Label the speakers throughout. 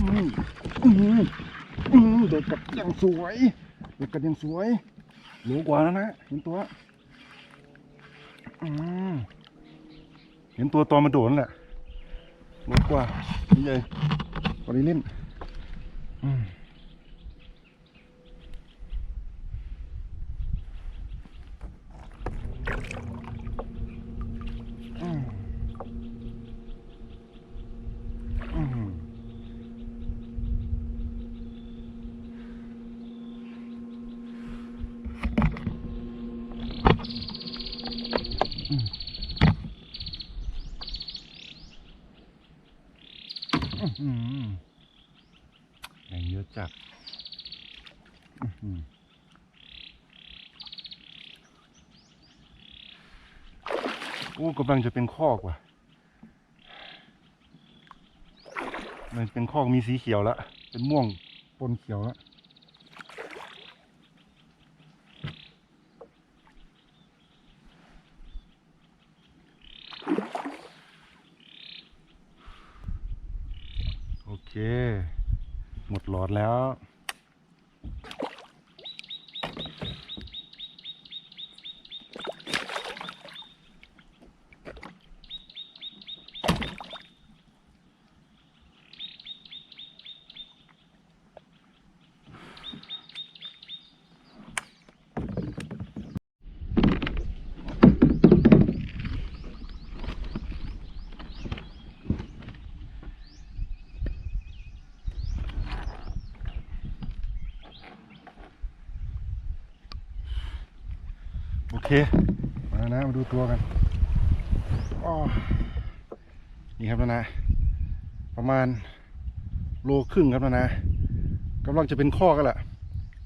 Speaker 1: มอืมอืมเด็กกัดยังสวยเด็กกัดยังสวยหรูกว่าแล้วนะเห็นตัวอืมเห็นตัวตอนมาโดดนั่นแหละหรูกว่านี่เลยกว่านี้เล่นอืม แรงเยอะจัดอู้กำลังจะเป็นคอกว่ะ มันเป็นคอกมีสีเขียวแล้ว เป็นม่วงปนเขียวแล้ว โอเค หมดหลอดแล้ว โอเค มานะ มาดูตัวกันนี่ครับล้วนะ ประมาณโลครึ่งครับล้วนะกำลังจะเป็นข้อกันแหละ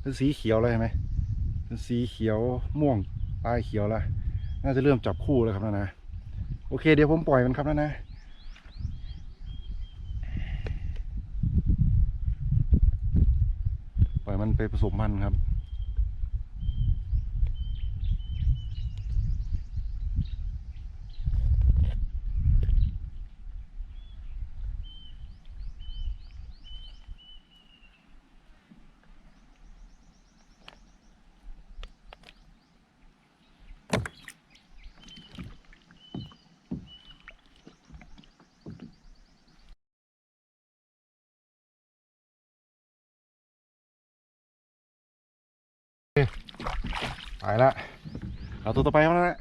Speaker 1: เป็นสีเขียวเลยเห็นไหมเป็นสีเขียวม่วงลายเขียวล้วน่าจะเริ่มจับคู่แล้วครับล้วนะ โอเค เดี๋ยวผมปล่อยมันครับล้วนะปล่อยมันไปผสมพันธุ์ครับ ไปละเอาตัวต่อไปมาแล้ว